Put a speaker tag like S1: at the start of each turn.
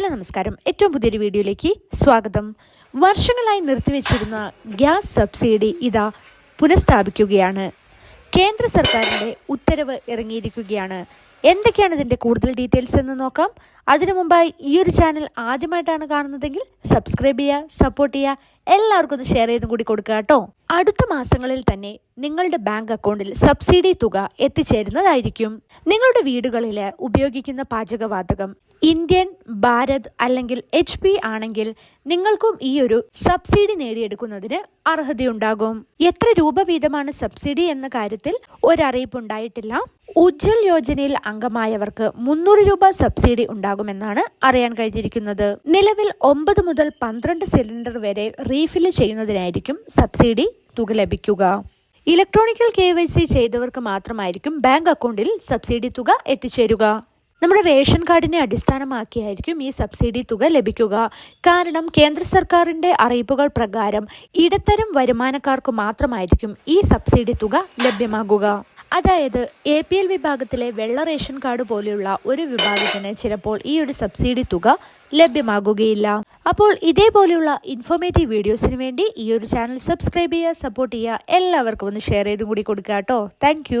S1: Hello നമസ്കാരം. ഏറ്റവും പുതിയൊരു വീഡിയോയിലേക്ക് സ്വാഗതം. വർഷങ്ങളായി നിർത്തിവെച്ചിരുന്ന ഗ്യാസ് സബ്സിഡി ഇതാ പുനഃസ്ഥാപിക്കുകയാണ്. കേന്ദ്ര സർക്കാരിന്റെ ഉത്തരവ് ഇറങ്ങിയിരിക്കുകയാണ്. എന്തൊക്കെയാണ് ഇതിന്റെ കൂടുതൽ ഡീറ്റെയിൽസ് എന്ന് നോക്കാം. അതിനു മുമ്പായി ഈ ഒരു ചാനൽ ആദ്യമായിട്ടാണ് കാണുന്നതെങ്കിൽ സബ്സ്ക്രൈബ് ചെയ്യുക സപ്പോർട്ട് ചെയ്യുക എല്ലാവർക്കും ഒന്ന് ഷെയർ ചെയ്തും കൂടി കൊടുക്കുക കേട്ടോ. അടുത്ത മാസങ്ങളിൽ തന്നെ നിങ്ങളുടെ ബാങ്ക് അക്കൗണ്ടിൽ സബ്സിഡി തുക എത്തിച്ചേരുന്നതായിരിക്കും. നിങ്ങളുടെ വീടുകളിൽ ഉപയോഗിക്കുന്ന പാചകവാതകം ഇന്ത്യൻ ഭാരത് അല്ലെങ്കിൽ എച്ച് പി ആണെങ്കിൽ നിങ്ങൾക്കും ഈ ഒരു സബ്സിഡി നേടിയെടുക്കുന്നതിന് അർഹതയുണ്ടാകും. എത്ര രൂപ വീതമാണ് സബ്സിഡി എന്ന കാര്യത്തിൽ ഒരറിയിപ്പ് ഉണ്ടായിട്ടില്ല. ഉജ്ജൽ യോജനയിൽ അംഗമായവർക്ക് മുന്നൂറ് രൂപ സബ്സിഡി ഉണ്ടാകുമെന്നാണ് അറിയാൻ കഴിഞ്ഞിരിക്കുന്നത്. നിലവിൽ ഒമ്പത് മുതൽ പന്ത്രണ്ട് സിലിണ്ടർ വരെ റീഫില്ല് ചെയ്യുന്നതിനായിരിക്കും സബ്സിഡി തുക ലഭിക്കുക. ഇലക്ട്രോണിക്കൽ കെ വൈ സി ചെയ്തവർക്ക് മാത്രമായിരിക്കും ബാങ്ക് അക്കൗണ്ടിൽ സബ്സിഡി തുക എത്തിച്ചേരുക. നമ്മുടെ റേഷൻ കാർഡിനെ അടിസ്ഥാനമാക്കിയായിരിക്കും ഈ സബ്സിഡി തുക ലഭിക്കുക. കാരണം കേന്ദ്ര സർക്കാരിന്റെ അറിയിപ്പുകൾ പ്രകാരം ഇടത്തരം വരുമാനക്കാർക്ക് മാത്രമായിരിക്കും ഈ സബ്സിഡി തുക ലഭ്യമാകുക. അതായത് എ പി എൽ വിഭാഗത്തിലെ വെള്ള റേഷൻ കാർഡ് പോലെയുള്ള ഒരു വിഭാഗത്തിന് ചിലപ്പോൾ ഈ ഒരു സബ്സിഡി തുക ലഭ്യമാകുകയില്ല. അപ്പോൾ ഇതേപോലെയുള്ള ഇൻഫോർമേറ്റീവ് വീഡിയോസിന് വേണ്ടി ഈ ഒരു ചാനൽ സബ്സ്ക്രൈബ് ചെയ്യുക സപ്പോർട്ട് ചെയ്യുക എല്ലാവർക്കും ഒന്ന് ഷെയർ ചെയ്തും കൂടി കൊടുക്കുക കേട്ടോ. താങ്ക്